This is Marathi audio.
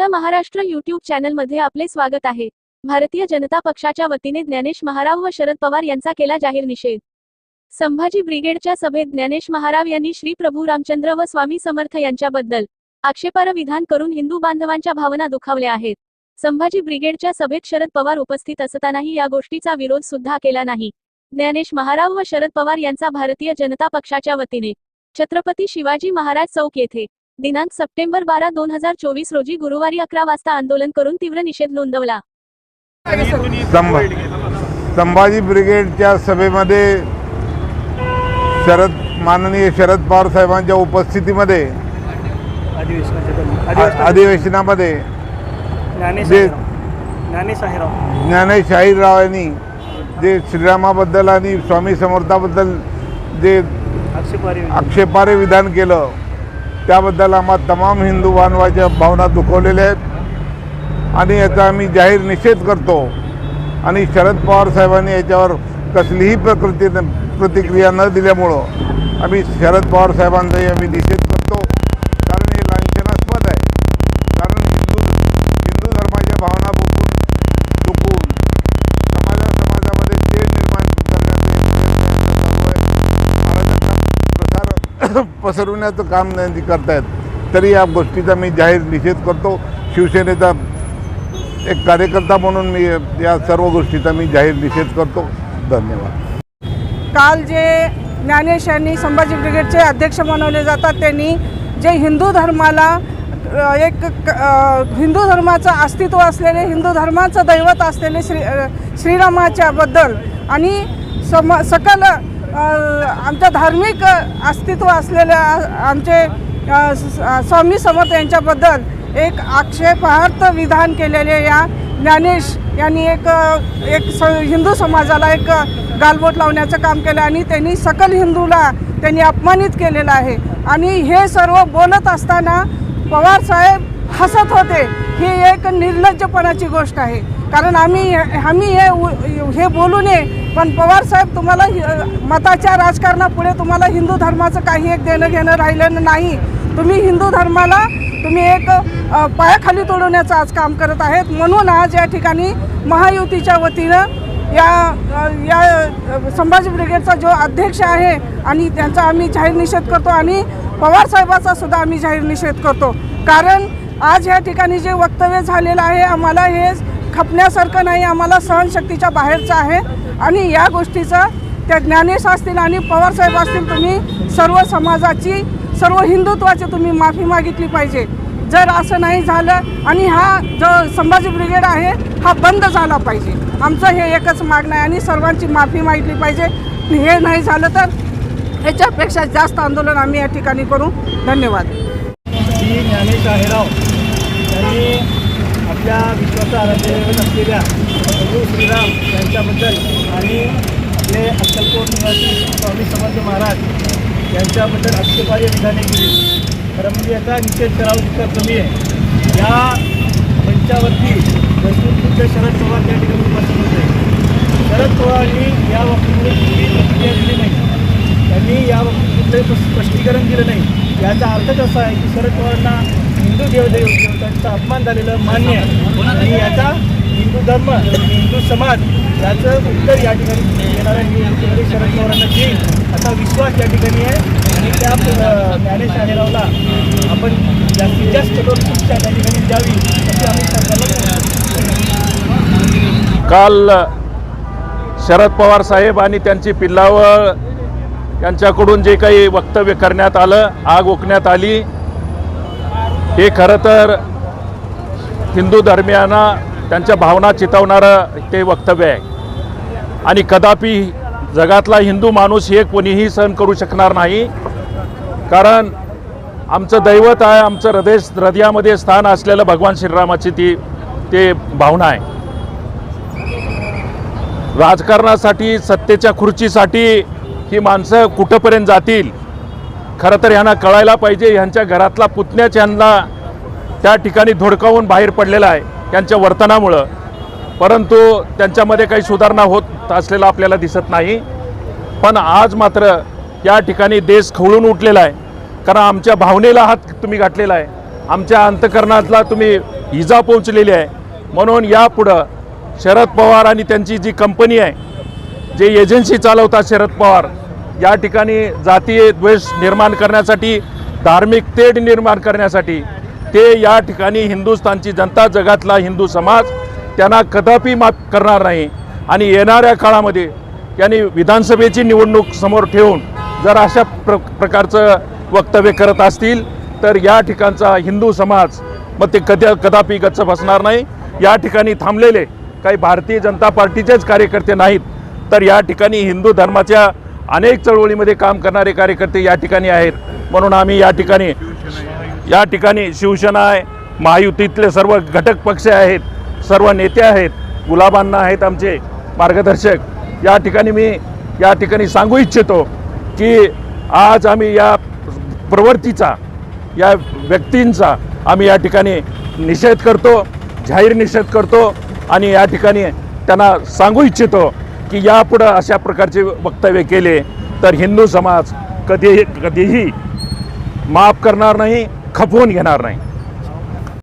आपला महाराष्ट्र युट्यूब चॅनलमध्ये आपले स्वागत आहे. भारतीय जनता पक्षाच्या वतीने ज्ञानेश महाराव व शरद पवार यांचा केला जाहीर निषेध. संभाजी ब्रिगेडच्या सभेत ज्ञानेश महाराव यांनी श्री प्रभू रामचंद्र व स्वामी समर्थ यांच्याबद्दल आक्षेपार्ह विधान करून हिंदू बांधवांच्या भावना दुखावल्या आहेत. संभाजी ब्रिगेडच्या सभेत शरद पवार उपस्थित असतानाही या गोष्टीचा विरोध सुद्धा केला नाही. ज्ञानेश महाराव व शरद पवार यांचा भारतीय जनता पक्षाच्या वतीने छत्रपती शिवाजी महाराज चौक येथे दिनांक सप्टेंबर बारा दोन हजार चोवीस रोजी गुरुवारी अकरा वाजता आंदोलन करून तीव्र निषेध नोंदवला संभा संभाजी ब्रिगेडच्या सभेमध्ये शरद माननीय शरद पवार साहेबांच्या उपस्थितीमध्ये अधिवेशनामध्ये ज्ञानेश जे आहेराव. ज्ञानेश आहेराव ज्ञानेश शाहीरराव यांनी जे श्रीरामाबद्दल आणि स्वामी समर्थाबद्दल जे आक्षेपारी विधान केलं त्याबद्दल आम्हा तमाम हिंदू बांधवाच्या भावना दुखवलेल्या आहेत. आणि याचा आम्ही जाहीर निषेध करतो. आणि शरद पवार साहेबांनी याच्यावर कसलीही प्रकृती प्रतिक्रिया न दिल्यामुळं आम्ही शरद पवार साहेबांचाही आम्ही निषेध पसरवण्याचं काम नाही करतायत. तरी या गोष्टीचा मी जाहीर निषेध करतो. शिवसेनेचा एक कार्यकर्ता म्हणून मी या सर्व गोष्टीचा मी जाहीर निषेध करतो. धन्यवाद. काल जे ज्ञानेश यांनी संभाजी ब्रिगेडचे अध्यक्ष बनवले जातात त्यांनी जे हिंदू धर्माला एक क- हिंदू धर्माचं अस्तित्व असलेले हिंदू धर्माचं दैवत असलेले श्री श्रीरामाच्याबद्दल आणि सम सकल आमच्या धार्मिक अस्तित्व असलेल्या आमचे स्वामी समर्थ यांच्याबद्दल एक आक्षेपार्थ विधान केलेले या ज्ञानेश यांनी एक एक स हिंदू समाजाला एक गालबोट लावण्याचं काम केलं आणि त्यांनी सकल हिंदूला त्यांनी अपमानित केलेलं आहे. आणि हे सर्व बोलत असताना पवार साहेब हसत होते. ही एक निर्लज्जपणाची गोष्ट आहे. कारण आम्ही आम्ही हे उ- हे बोलू नये पण पवार साहेब तुम्हाला मताच्या राजकारणापुढे तुम्हाला हिंदू धर्माचं काही एक देणं घेणं राहिलं नाही. तुम्ही हिंदू धर्माला तुम्ही एक पायाखाली तोडवण्याचं आज काम करत आहेत. म्हणून आज या ठिकाणी महायुतीच्या वतीनं या या संभाजी ब्रिगेडचा जो अध्यक्ष आहे आणि त्यांचा आम्ही जाहीर निषेध करतो आणि पवारसाहेबाचा सुद्धा आम्ही जाहीर निषेध करतो. कारण आज या ठिकाणी जे वक्तव्य झालेलं आहे आम्हाला हे खपण्यासारखं नाही आम्हाला सहनशक्तीच्या बाहेरचं आहे. आणि या गोष्टीचा त्या ज्ञानेश असतील आणि पवार साहेब असतील तुम्ही सर्व समाजाची सर्व हिंदुत्वाची तुम्ही माफी मागितली पाहिजे. जर असं नाही झालं आणि हा जो संभाजी ब्रिगेड आहे हा बंद झाला पाहिजे. आमचं हे एकच मागणं आहे आणि सर्वांची माफी मागितली पाहिजे. हे नाही झालं तर ह्याच्यापेक्षा जास्त आंदोलन आम्ही या ठिकाणी करू. धन्यवाद. ज्ञानेश आहेराव. यांनी विश्वास विश्वाचा आराध्य असलेल्या प्रभू श्रीराम यांच्याबद्दल आणि आपले अक्कलकोट निवासी स्वामी समर्थ महाराज यांच्याबद्दल आक्षेपार्ह विधाने केली खरं म्हणजे याचा निषेध करावा तितका कमी आहे या मंचावरती वैष्णवपूज्य शरद पवार त्या ठिकाणी उपस्थित होते शरद पवारांनी या बाबतीमध्ये कुठलीही प्रतिक्रिया दिली नाही त्यांनी या बाबतीत कुठलंही स्पष्टीकरण दिलं नाही याचा अर्थच असा आहे की शरद पवारांना हिंदू देवदेव देवतांचा अपमान झालेलं मान्य आहे. आणि याचा हिंदू धर्म आणि हिंदू समाज याचं उत्तर या ठिकाणी येणाऱ्या निवडणुकीमध्ये शरद पवारांना देईल असा विश्वास या ठिकाणी आहे. आणि त्या ज्ञानेश आहेरावला आपण जास्तीत जास्त कठोर शिक्षा त्या ठिकाणी द्यावी अशी आम्ही सरकारला काल शरद पवार साहेब आणि त्यांची पिल्लावळ यांच्याकडून जे काही वक्तव्य करण्यात आलं आग ओकण्यात आली हे खरं तर हिंदू धर्मियांना त्यांच्या भावना चितवणारं ते वक्तव्य आहे. आणि कदापि जगातला हिंदू माणूस हे कोणीही सहन करू शकणार नाही. कारण आमचं दैवत आहे आमचं हृदय हृदयामध्ये स्थान असलेलं भगवान श्रीरामाची ती ते भावना आहे. राजकारणासाठी सत्तेच्या खुर्चीसाठी ही माणसं कुठंपर्यंत जातील? खरं तर यांना कळायला पाहिजे ह्यांच्या घरातला पुतण्याच यांना त्या ठिकाणी धोडकावून बाहेर पडलेला आहे त्यांच्या वर्तनामुळं. परंतु त्यांच्यामध्ये काही सुधारणा होत असलेला आपल्याला दिसत नाही. पण आज मात्र या ठिकाणी देश खवळून उठलेला आहे. कारण आमच्या भावनेला हात तुम्ही घातलेला आहे. आमच्या अंतकरणातला तुम्ही इजा पोहोचलेली आहे. म्हणून यापुढं शरद पवार आणि त्यांची जी कंपनी आहे जे एजन्सी चालवतात शरद पवार या ठिकाणी जातीय द्वेष निर्माण करण्यासाठी धार्मिक तेढ निर्माण करण्यासाठी ते या ठिकाणी हिंदुस्थानची जनता जगातला हिंदू समाज त्यांना कदापि माफ करणार नाही. आणि येणाऱ्या काळामध्ये यांनी विधानसभेची निवडणूक समोर ठेवून जर अशा प्र प्रकारचं वक्तव्य करत असतील तर या ठिकाणचा हिंदू समाज मग ते कद्या कदापि गच्च बसणार नाही. या ठिकाणी थांबलेले काही भारतीय जनता पार्टीचेच कार्यकर्ते नाहीत. तर या ठिकाणी हिंदू धर्माच्या अनेक चळवळीमध्ये काम करणारे कार्यकर्ते या ठिकाणी आहेत. म्हणून आम्ही या ठिकाणी या ठिकाणी शिवसेना आहे महायुतीतले सर्व घटक पक्ष आहेत सर्व नेते आहेत गुलाबांना आहेत आमचे मार्गदर्शक. या ठिकाणी मी या ठिकाणी सांगू इच्छितो की आज आम्ही या प्रवृत्तीचा या व्यक्तींचा आम्ही या ठिकाणी निषेध करतो जाहीर निषेध करतो आणि या ठिकाणी त्यांना सांगू इच्छितो की यापुढं अशा प्रकारचे वक्तव्य केले तर हिंदू समाज कधीही कधीही माफ करणार नाही खपवून घेणार नाही.